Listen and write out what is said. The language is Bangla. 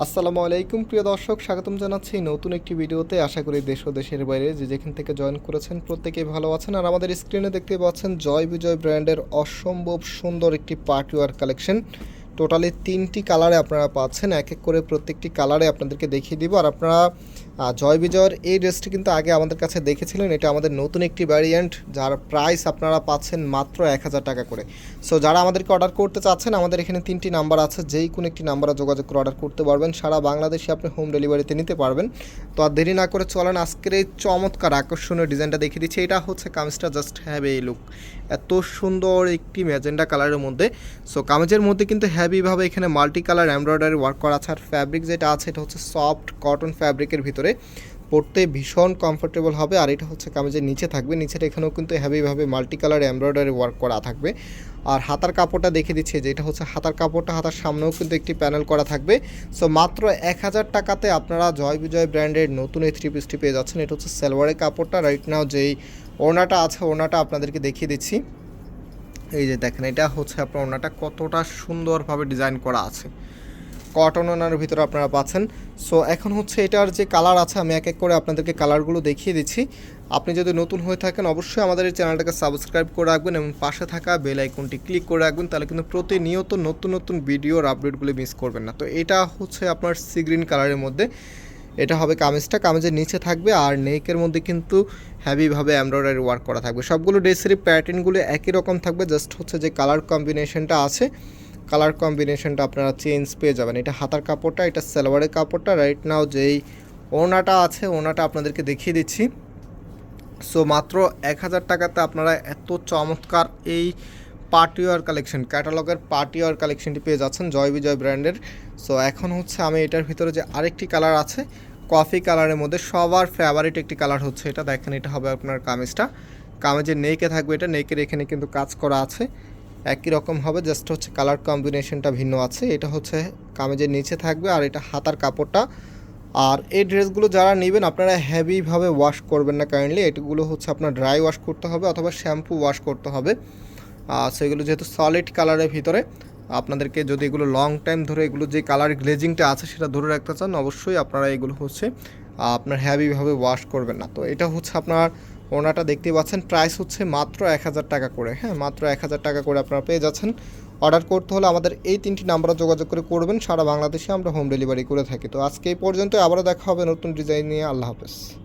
আসসালামু আলাইকুম, প্রিয় দর্শক, স্বাগতম জানাচ্ছি নতুন একটি ভিডিওতে। আশা করি দেশ ও দেশের বাইরে যে যেখান থেকে জয়েন করেছেন প্রত্যেকেই ভালো আছেন। আর আমাদের স্ক্রিনে দেখতে পাচ্ছেন জয় বিজয় ব্র্যান্ডের অসম্ভব সুন্দর একটি পার্টিওয়ার কালেকশন টোটালি তিনটি কালারে আপনারা পাচ্ছেন এক এক করে প্রত্যেকটি কালারে আপনাদেরকে দেখিয়ে দিব। আর আপনারা জয় বিজয়ের এই ড্রেসটি কিন্তু আগে আমাদের কাছে দেখেছিলেন, এটা আমাদের নতুন একটি ভ্যারিয়েন্ট যার প্রাইস আপনারা পাচ্ছেন মাত্র এক হাজার টাকা করে। সো যারা আমাদেরকে অর্ডার করতে চাচ্ছেন, আমাদের এখানে তিনটি নাম্বার আছে, যেই কোনো একটি নাম্বারে যোগাযোগ করে অর্ডার করতে পারবেন। সারা বাংলাদেশে আপনি হোম ডেলিভারিতে নিতে পারবেন। তো আর দেরি না করে চলেন, আজকের এই চমৎকার আকর্ষণীয় ডিজাইনটা দেখিয়ে দিচ্ছি। এটা হচ্ছে কামিজটা জাস্ট হ্যাভ এই লুক এত সুন্দর একটি ম্যাজেন্ডা কালারের মধ্যে। সো কামিজের মধ্যে কিন্তু হ্যাভিভাবে এখানে মাল্টি কালার এমব্রয়ডারি ওয়ার্ক করা আছে। আর ফ্যাব্রিক যেটা আছে, এটা হচ্ছে সফট কটন ফ্যাব্রিকের ভিতরে। পরতে ভীষণ কমফোর্টেবল হবে। আর এটা হচ্ছে কামিজের নিচে থাকবে। নিচের এখানেও কিন্তু হ্যাভিভাবে মাল্টি কালার এমব্রয়ডারি ওয়ার্ক করা থাকবে। আর হাতার কাপড়টা দেখে দিচ্ছে, যে এটা হচ্ছে হাতার কাপড়টা হাতার সামনেও কিন্তু একটি প্যানেল করা থাকবে। সো মাত্র এক হাজার টাকাতে আপনারা জয় বিজয় ব্র্যান্ডের নতুন এই থ্রি পিসটি পেয়ে যাচ্ছেন। এটা হচ্ছে সালোয়ারের কাপড়টা। রাইট নাও যেই ওড়নাটা আছে, ওড়নাটা আপনাদেরকে দেখিয়ে দিচ্ছি। এই যে দেখেন, এটা হচ্ছে আপনার ওড়নাটা কতটা সুন্দরভাবে ডিজাইন করা আছে। কটন ওনার ভিতরে আপনারা পাচ্ছেন। সো এখন হচ্ছে এটার যে কালার আছে, আমি এক এক করে আপনাদেরকে কালারগুলো দেখিয়ে দিচ্ছি। আপনি যদি নতুন হয়ে থাকেন, অবশ্যই আমাদের এই চ্যানেলটাকে সাবস্ক্রাইব করে রাখবেন এবং পাশে থাকা বেল আইকনটি ক্লিক করে রাখবেন, তাহলে কিন্তু প্রতিনিয়ত নতুন নতুন ভিডিওর আপডেটগুলো মিস করবেন না। তো এটা হচ্ছে আপনার সি গ্রিন কালারের মধ্যে। এটা হবে কামিজটা, কামিজের নিচে থাকবে আর নেকের মধ্যে কিন্তু হ্যাভিভাবে এমব্রয়ডারি ওয়ার্ক করা থাকবে। সবগুলো ড্রেসেরই প্যাটার্নগুলো একই রকম থাকবে জাস্ট হচ্ছে যে কালার কম্বিনেশনটা আছে কালার কম্বিনেশনটা আপনারা চেঞ্জ পেয়ে যাবেন। এটা হাতার কাপড়টা, এটা সালোয়ারের কাপড়টা রাইট নাও যেই ওনাটা আছে ওনাটা আপনাদেরকে দেখিয়ে দিচ্ছি। সো মাত্র এক হাজার টাকাতে আপনারা এত চমৎকার এই পার্টিওয়ার কালেকশন, ক্যাটালগের পার্টিওয়ার কালেকশনটি পেয়ে যাচ্ছেন জয় বিজয় ব্র্যান্ডের। সো এখন হচ্ছে আমি এটার ভিতরে যে আরেকটি কালার আছে, কফি কালারের মধ্যে সবার ফেভারিট একটি কালার হচ্ছে এটা। দেখেন, এটা হবে আপনার কামিজটা। কামিজের নেকে থাকবে এটা, নেকের এখানে কিন্তু কাজ করা আছে। একই রকম হবে জাস্ট হচ্ছে কালার কম্বিনেশনটা ভিন্ন আছে। এটা হচ্ছে কামিজের নিচে থাকবে আর এটা হাতার কাপড়টা। আর এই ড্রেসগুলো যারা নেবেন, আপনারা হেভিভাবে ওয়াশ করবেন না কাইন্ডলি এগুলো হচ্ছে আপনার ড্রাই ওয়াশ করতে হবে অথবা শ্যাম্পু ওয়াশ করতে হবে। সেগুলো যেহেতু সলিড কালারের ভিতরে, আপনাদেরকে যদি এগুলো লং টাইম ধরে এগুলো যে কালার গ্লেজিংটা আছে সেটা ধরে রাখতে চান, অবশ্যই আপনারা এগুলো হচ্ছে, আপনার হ্যাভিভাবে ওয়াশ করবেন না। তো এটা হচ্ছে আপনার ওনাটা দেখতে পাচ্ছেন প্রাইস হচ্ছে মাত্র এক হাজার টাকা করে। হ্যাঁ মাত্র এক হাজার টাকা করে আপনারা পেয়ে যাচ্ছেন। অর্ডার করতে হলে আমাদের এই তিনটি নাম্বারে যোগাযোগ করে করবেন, সারা বাংলাদেশে আমরা হোম ডেলিভারি করে থাকি। তো আজকে এই পর্যন্ত আবারও দেখা হবে নতুন ডিজাইন নিয়ে। আল্লাহ হাফেজ।